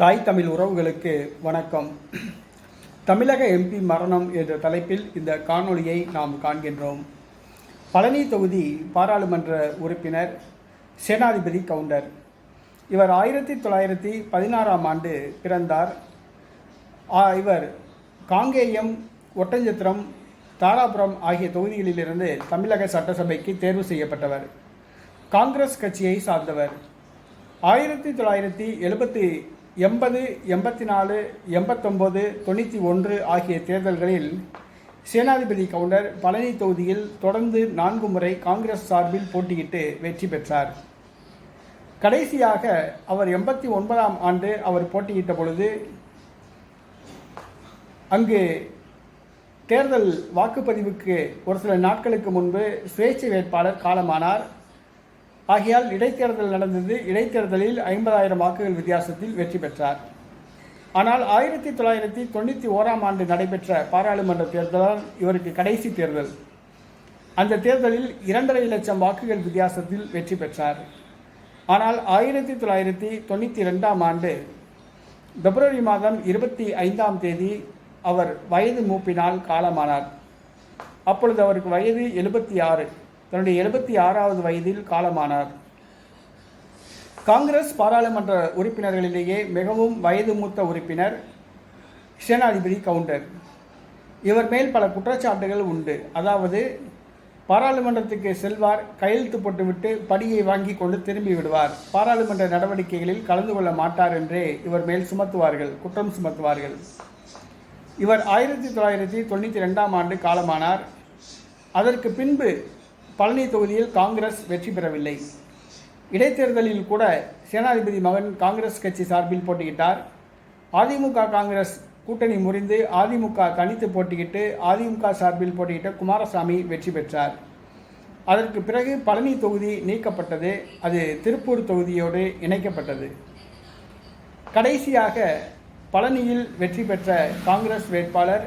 தாய் தமிழ் உறவுகளுக்கு வணக்கம். தமிழக எம்பி மரணம் என்ற தலைப்பில் இந்த காணொளியை நாம் காண்கின்றோம். பழனி தொகுதி பாராளுமன்ற உறுப்பினர் சேனாதிபதி கவுண்டர். இவர் ஆயிரத்தி தொள்ளாயிரத்தி பதினாறாம் ஆண்டு பிறந்தார். இவர் காங்கேயம் ஒட்டஞ்சத்திரம் தாராபுரம் ஆகிய தொகுதிகளிலிருந்து தமிழக சட்டசபைக்கு தேர்வு செய்யப்பட்டவர். காங்கிரஸ் கட்சியை சார்ந்தவர். ஆயிரத்தி தொள்ளாயிரத்தி எழுபத்தி எண்பது எண்பத்தி நாலு எண்பத்தொம்போது தொண்ணூற்றி ஒன்று ஆகிய தேர்தல்களில் சேனாதிபதி கவுண்டர் பழனி தொகுதியில் தொடர்ந்து நான்கு முறை காங்கிரஸ் சார்பில் போட்டியிட்டு வெற்றி பெற்றார். கடைசியாக அவர் எண்பத்தி ஒன்பதாம் ஆண்டு அவர் போட்டியிட்ட பொழுது அங்கு தேர்தல் வாக்குப்பதிவுக்கு ஒரு சில நாட்களுக்கு முன்பு சுயேட்சை வேட்பாளர் காலமானார். ஆகையால் இடைத்தேர்தல் நடந்தது. இடைத்தேர்தலில் ஐம்பதாயிரம் வாக்குகள் வித்தியாசத்தில் வெற்றி பெற்றார். ஆனால் ஆயிரத்தி தொள்ளாயிரத்தி தொண்ணூற்றி ஓராம் ஆண்டு நடைபெற்ற பாராளுமன்ற தேர்தலால் இவருக்கு கடைசி தேர்தல். அந்த தேர்தலில் இரண்டரை லட்சம் வாக்குகள் வித்தியாசத்தில் வெற்றி பெற்றார். ஆனால் ஆயிரத்தி தொள்ளாயிரத்தி தொண்ணூற்றி ரெண்டாம் ஆண்டு பிப்ரவரி மாதம் இருபத்தி ஐந்தாம் தேதி அவர் வயது மூப்பினால் காலமானார். அப்பொழுது அவருக்கு வயது எழுபத்தி ஆறு. தன்னுடைய எழுபத்தி ஆறாவது வயதில் காலமானார். காங்கிரஸ் பாராளுமன்ற உறுப்பினர்களிலேயே மிகவும் வயது மூத்த உறுப்பினர் சேனாதிபதி கவுண்டர். இவர் மேல் பல குற்றச்சாட்டுகள் உண்டு. அதாவது பாராளுமன்றத்துக்கு செல்வார் கையெழுத்து போட்டுவிட்டு படியை வாங்கி கொண்டு திரும்பி விடுவார். பாராளுமன்ற நடவடிக்கைகளில் கலந்து கொள்ள மாட்டார் என்றே இவர் மேல் சுமத்துவார்கள் குற்றம் சுமத்துவார்கள். இவர் ஆயிரத்தி தொள்ளாயிரத்தி தொண்ணூற்றி ரெண்டாம் ஆண்டு காலமானார். அதற்கு பின்பு பழனி தொகுதியில் காங்கிரஸ் வெற்றி பெறவில்லை. இடைத்தேர்தலில் கூட சேனாதிபதி மகன் காங்கிரஸ் கட்சி சார்பில் போட்டியிட்டார். அதிமுக காங்கிரஸ் கூட்டணி முறிந்து அதிமுக தனித்து போட்டியிட்டு அதிமுக சார்பில் போட்டியிட்ட குமாரசாமி வெற்றி பெற்றார். அதற்கு பிறகு பழனி தொகுதி நீக்கப்பட்டது. அது திருப்பூர் தொகுதியோடு இணைக்கப்பட்டது. கடைசியாக பழனியில் வெற்றி பெற்ற காங்கிரஸ் வேட்பாளர்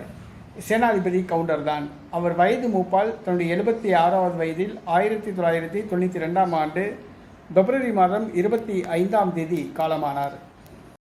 சேனாதிபதி கவுண்டர் தான் அவர் வயது மூப்பால் தன்னுடைய எழுபத்தி ஆறாவது வயதில் ஆயிரத்தி தொள்ளாயிரத்தி தொண்ணூற்றி ரெண்டாம் ஆண்டு பிப்ரவரி மாதம் இருபத்தி ஐந்தாம் தேதி காலமானார்.